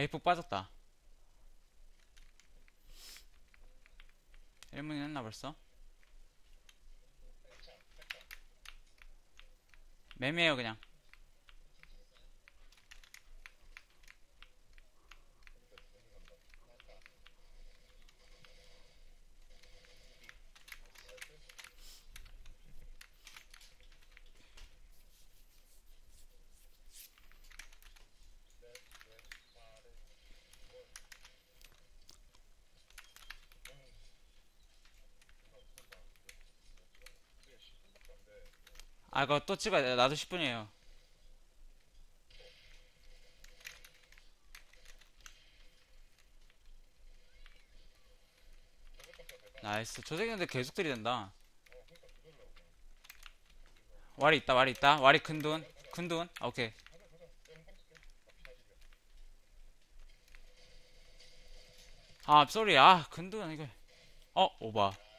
에이프 빠졌다 1문이 했나 벌써? 매매해요 그냥 아 그거 또 찍어야 돼. 나도 10분이에요. 나이스. 근데 계속 들이댄다. 와리 있다 와리 있다. 와리 큰돈 큰돈 아, 오케이. 아 쏘리. 아 큰돈 이거. 어 오바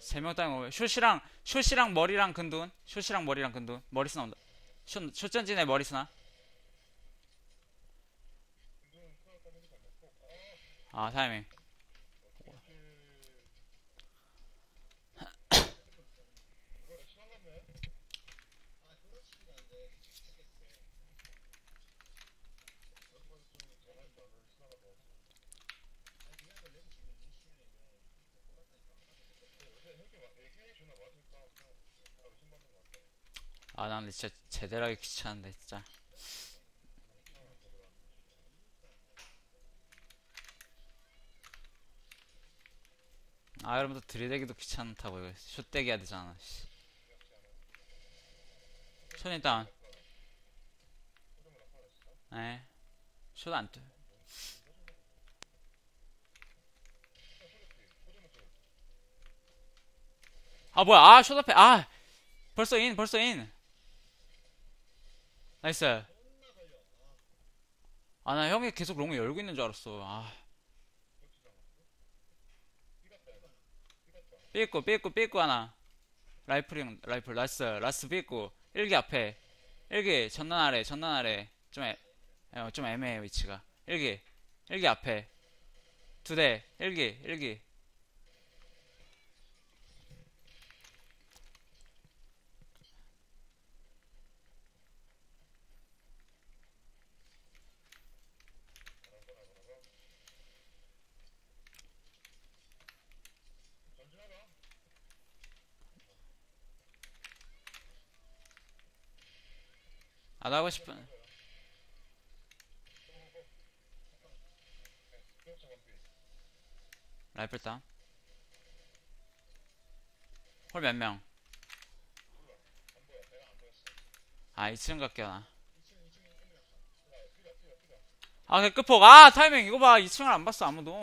세명 따윈 오바 숏이랑 숏이랑 머리랑 근돈 숏이랑 머리랑 근돈 머리스 나온다. 숏 숏전진에 머리스나. 아 타이밍 아, 난 진짜 제대로 하기 귀찮은데, 진짜. 아, 여러분들 들이대기도 귀찮다고, 이거. 숏대기 해야 되잖아, 씨. 숏 일단. 에. 숏안 뜨. 아, 뭐야. 아, 숏 앞에. 아! 벌써 인, 벌써 인. 나이스. 아, 나 형이 계속 롱을 열고 있는 줄 알았어. 아. 삐있고, 삐있고, 삐있고 하나. 라이플링, 라이플, 나이스. 라스 삐있고. 일기 앞에. 일기, 전난 아래, 전난 아래. 좀 애, 어, 좀 애매해, 위치가. 일기, 일기 앞에. 두 대, 일기, 일기. 안 하고 싶은. 라이플 다운. 홀 몇 명? 아, 2층 갈게요, 나. 아, 그 끝폭. 아, 타이밍. 이거 봐. 2층을 안 봤어, 아무도.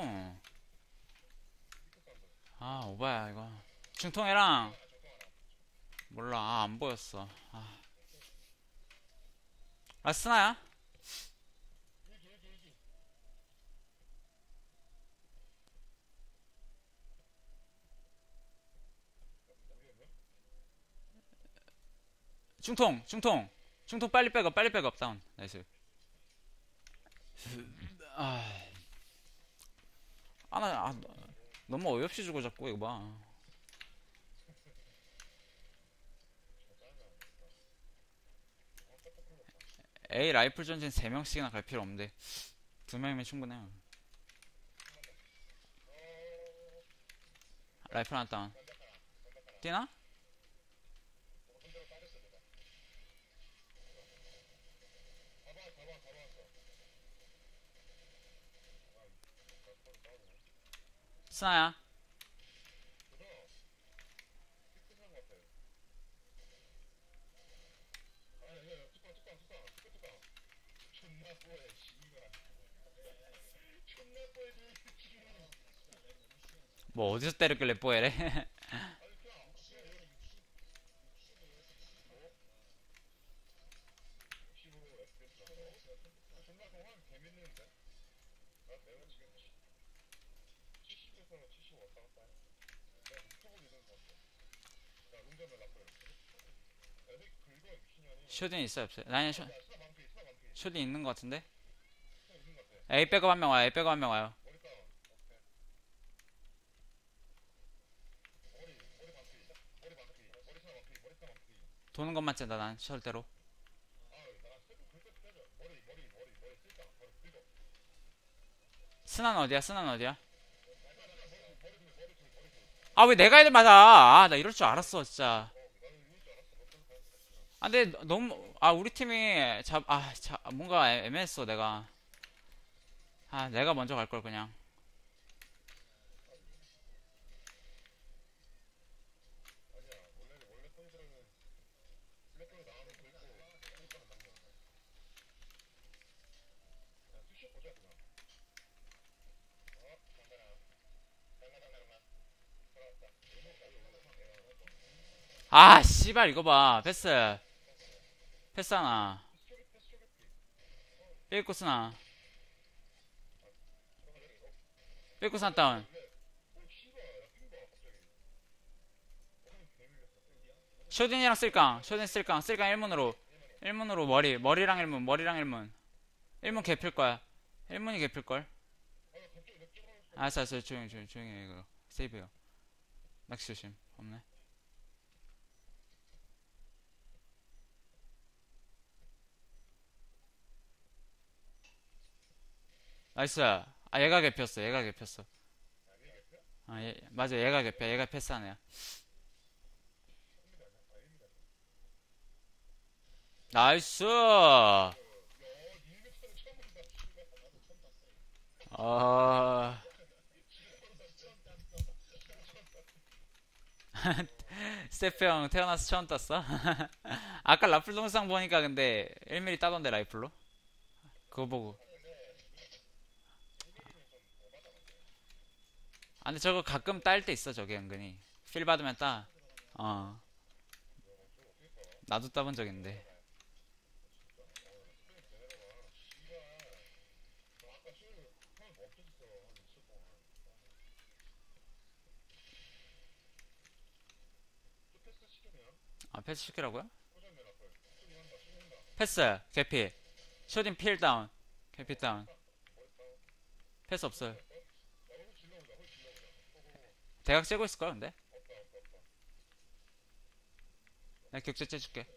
아, 오바야, 이거. 중통이랑. 몰라. 아, 안 보였어. 아. 아, 스나야? 중통, 중통, 중통 빨리 백업, 빨리 백업, 다운. 나이스. 아, 아, 나, 아, 너무 어이없이 주고 자꾸 이거 봐. A 라이플 전진 3명씩이나 갈 필요 없는데 2명이면 충분해요. 라이플 하나 다운. 뛰나? 스나야 뭐 어디서 때렸길래 뽀해래 쇼딘 있어요 없어요? 아니 쇼 쇼딘 있는 것 같은데? A 백업 한 명 와요. A 백업 한 명 와요. 도는 것만 쨘다 난 절대로. 스난 어디야? 스난 어디야? 아 왜 내가 애들 맞아? 아 나 이럴 줄 알았어 진짜 아 근데 너무 아 우리 팀이 잡아 자, 뭔가 애- 애매했어 내가. 아 내가 먼저 갈 걸 그냥. 아 씨발 이거 봐 패스 패스 하나 삐꾸스나 삐꾸스나 다운. 쇼딘이랑 쓸깡 쇼딘 쓸깡 쓸깡 1문으로. 1문으로 머리 머리랑 1문 머리랑 1문. 1문 개필 거야. 1문이 개필 걸. 알았어 알았어. 조용히 조용히 조용히 해 이거. 세이브요. 낚시 조심. 없네 나이스. 아 얘가 개피였어. 얘가 개피였어. 아 얘, 맞아. 얘가 개피 얘가 패스한 애야 나이스! 아. 스테프 형 태어나서 처음 땄어? 아까 라플 동영상 보니까 근데 1mm 따던데 라이플로? 그거 보고 아 근데 저거 가끔 딸 때 있어 저게 은근히. 필 받으면 따 어. 나도 따본 적 있는데. 아 패스 시키라고요? 패스. 개피. 쇼딘 필 다운. 개피 다운. 패스 없어요 대각 째고 있을걸 근데? 내가 격제 째줄게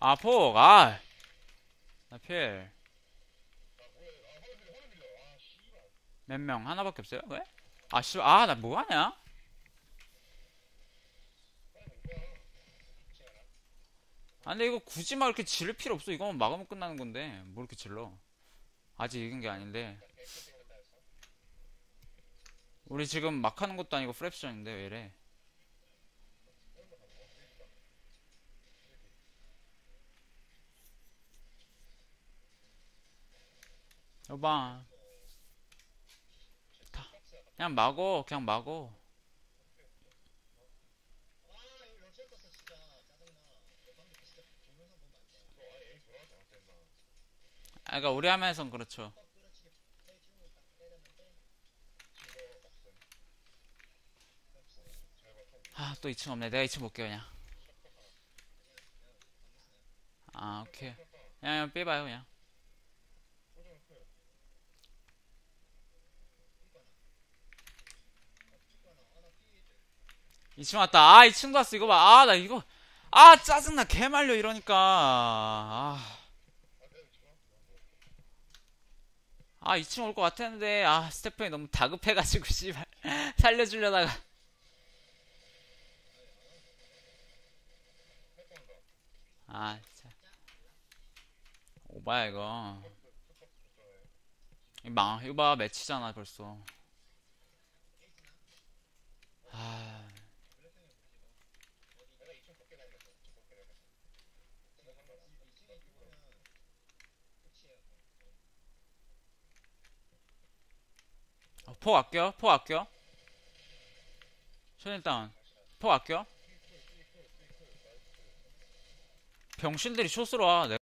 아 폭! 아! 나필 몇 명? 하나밖에 없어요? 왜? 아 씨, 아, 나 뭐하냐? 아, 근데 이거 굳이 막 이렇게 지를 필요 없어. 이거만 막으면 끝나는 건데. 뭐 이렇게 질러. 아직 이긴 게 아닌데. 우리 지금 막 하는 것도 아니고 프랩션인데, 왜 이래? 여봐. 그냥 막어, 그냥 막어. 그러니까 우리 하면선 그렇죠. 아, 또 2층 없네. 내가 2층 볼게 그냥. 아, 오케이. 그냥, 그냥 빼봐요 그냥. 2층 왔다. 아, 2층도 왔어. 이거 봐. 아, 나 이거. 아, 짜증나. 개말려 이러니까. 아. 아, 2층 올 것 같았는데, 아, 스테프이 너무 다급해가지고, 씨발. 살려주려다가. 아, 진짜. 오바야, 이거. 이거 망, 이거 봐, 매치잖아, 벌써. 아. 어, 포 아껴? 포 아껴? 손 일단 포 아껴? 병신들이 쇼스로 와.